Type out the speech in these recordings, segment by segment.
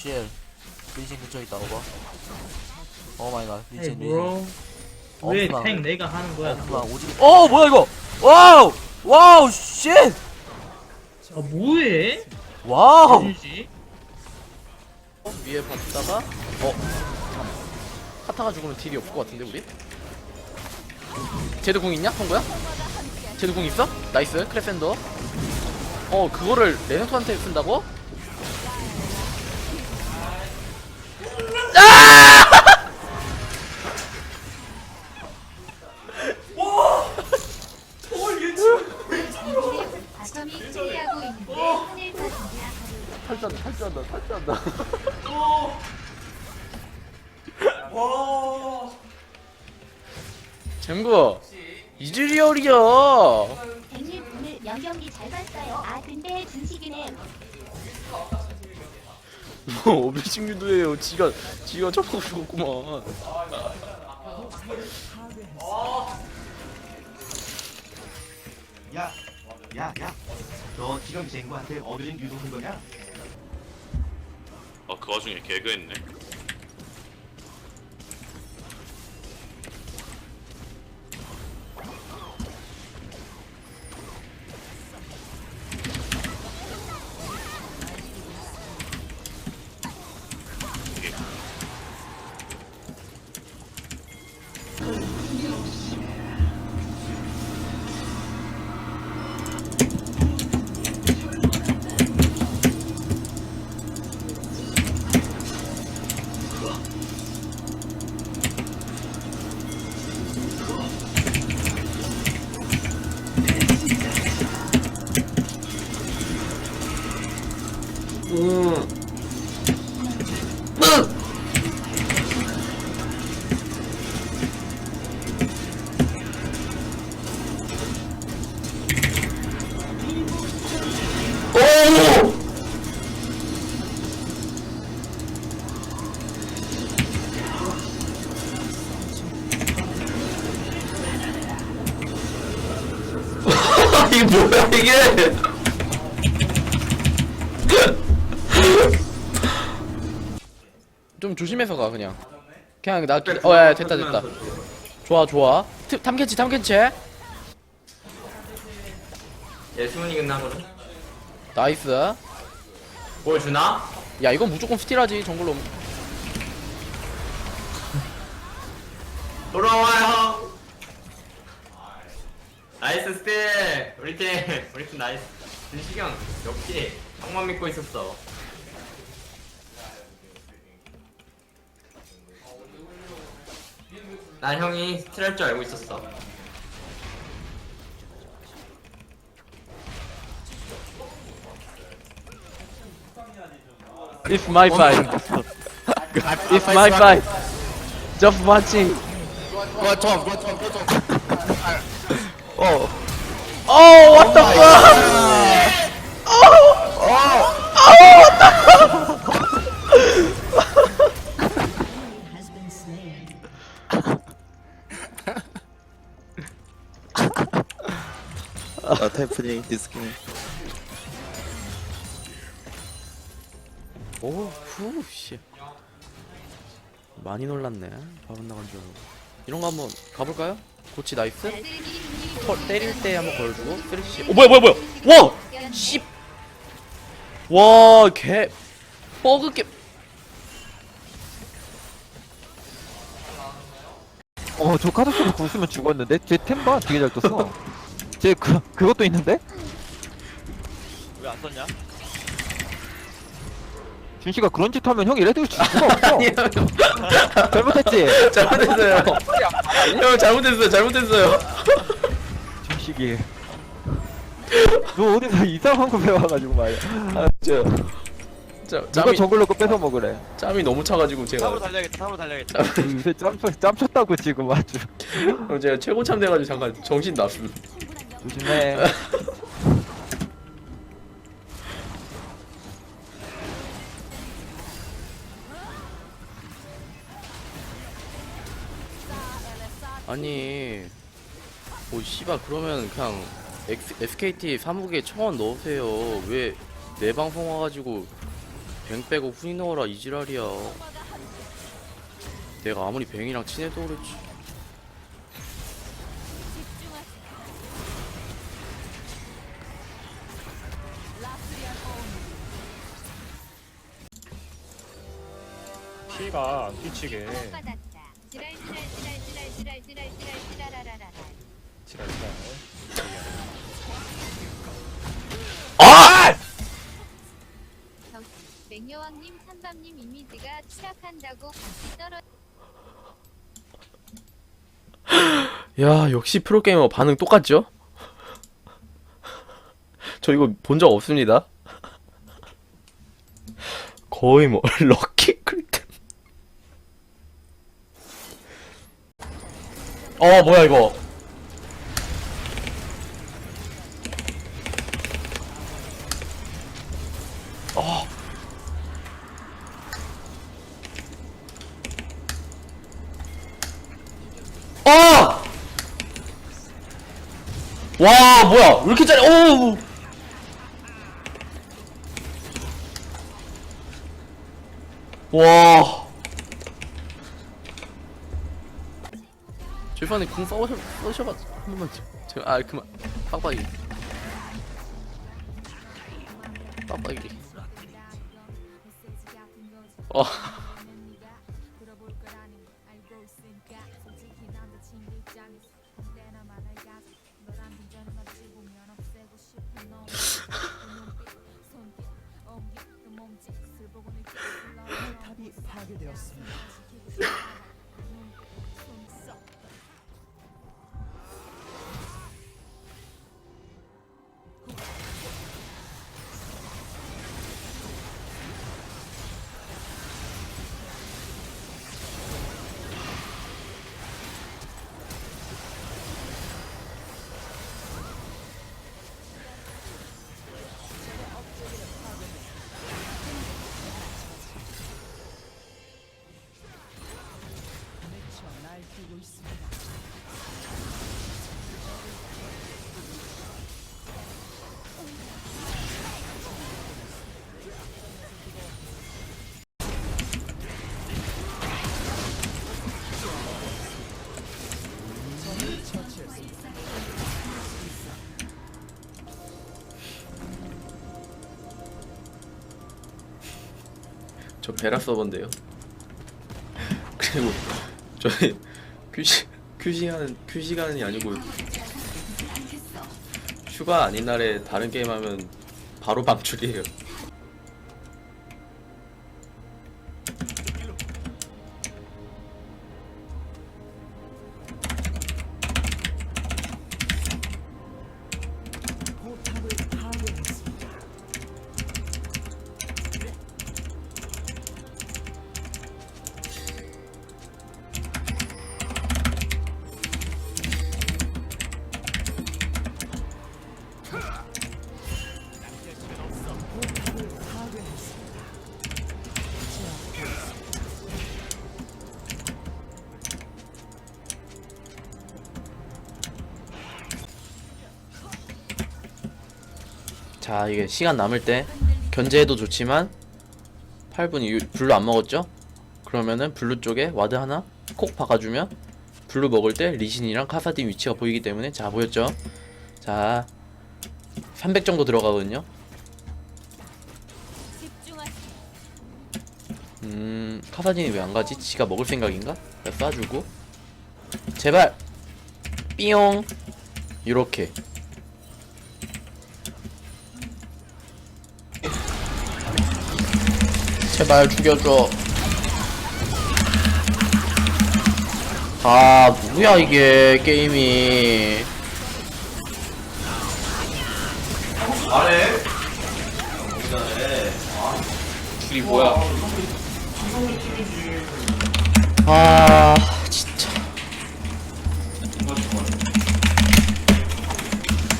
CL 리신 근처에 있다 오버 오 마이 갓 Hey 리신 리신 bro 왜 엄마. 탱 내가 하는 거야 엄마 오지게 어 뭐야 이거 와우 와우 쉣 아 뭐해? 와우 진씨 위에 봤다가 어 카타가 죽으면 딜이 없을 것 같은데 우리? 제드 궁 있냐? 펑거야? 제드 궁 있어? 나이스 크레센더 어 그거를 레넥토한테 쓴다고? 바텀이 플레이하고 있는데 하늘 터진다. 탈주한다 탈주한다 탈주한다 잼구 이즈리얼이야 앵님 오늘 연경기 잘 봤어요. 아 근데 준식이네. 뭐 오비식 유도예요 지가 지가 접고 죽었구만 야, 야, 야. 너 지금 쟁구한테 어드린 유도한 거냐? 아, 그 와중에 개그했네. 이게 뭐야 이게 조심해서 가 그냥 그냥 나 어야 됐다 됐다 좋아 좋아 트- 탐켄치 탐켄치 예, 수문이 끝나거든. 나이스 보여주나? 야 이건 무조건 스틸하지 정글로 돌아와요. 나이스 스틸. 우리 팀, 우리 팀 나이스. 준식형 역시 형만 믿고 있었어. 난 형이 스틸 할 줄 알고 있었어. It's my fight It's my fight Just watching Oh Oh what the fuck 아 타이프닝 디스킹 오후 씨 많이 놀랐네 밥은 나간 줄 알고 이런 거 한번 가볼까요? 고치 나이스 털 때릴 때 한번 걸어주고 쓰리시 오 뭐야 뭐야 뭐야 와! 씨! 와개 버그 게 어, 저 카드스로 부수면 죽었는데? 제 템바 되게 잘 떴어. 제 그, 그것도 있는데? 왜 안 썼냐? 준씨가 그런 짓 하면 형이 레드를 줄 수가 없어. 잘못했지? 잘못했어요 형 잘못했어요 잘못했어요 준식이. 너 어디서 이상한 거 배워가지고 말이야. 아, 저, 자, 누가 짬이, 저걸로 거 뺏어 먹으래. 짬이 너무 차가지고 제가 달려야겠다 탑으로 달려야겠다 요새 짬, 짬 쳤다고 지금 아주. 형 제가 최고 참 돼가지고 잠깐 정신 났음 조심해. 아니 뭐 씨발 그러면 그냥 X, SKT 사무에 청원 넣으세요. 왜 내 방송 와가지고 뱅 빼고 훈이 넣어라 이 지랄이야. 내가 아무리 뱅이랑 친해도 그렇지 키가 뒤치게 받았다. 지랄 지랄 지랄 지랄 지랄 지랄 지랄 지랄라라라라. 지랄지랄 아! 덕 맹여왕님 산밤님 이미지가 추락한다고 같이 떨어. 야 역시 프로게이머 반응 똑같죠? 저 이거 본 적 없습니다 거의 뭐 럭 어 뭐야 이거 어! 어! 와 뭐야 왜 이렇게 잘해 오 와. 줄판에 궁 써셔 써셔봐 한 번만 제가 아 그만. 빡빡이. 빡빡이. 어 저 베라 서버인데요. 그리고 저희 큐시 큐시간은 큐시간이 아니고 휴가 아닌 날에 다른 게임 하면 바로 방출이에요. 자 이게 시간 남을 때 견제해도 좋지만 8분이 블루 안 먹었죠? 그러면은 블루 쪽에 와드 하나 콕 박아주면 블루 먹을 때 리신이랑 카사딘 위치가 보이기 때문에 자 보였죠? 자 300 정도 들어가거든요 음 카사딘이 왜 안 가지? 지가 먹을 생각인가? 쏴주고 제발 삐용 이렇게 제발 죽여줘. 아, 뭐야, 이게, 게임이. 말해. 줄이 뭐야. 아, 진짜.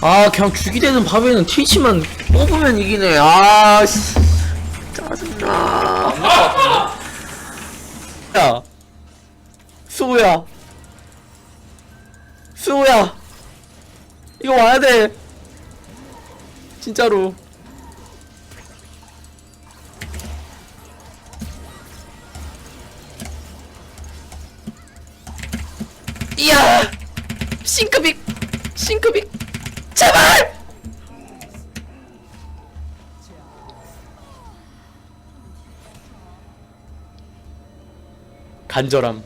아, 그냥 죽이 되는 밥에는 트위치만 뽑으면 이기네. 아, 씨. 짜증나. 야, 수호야, 수호야, 이거 와야 돼. 진짜로. 이야, 싱크빅, 싱크빅, 제발. 간절함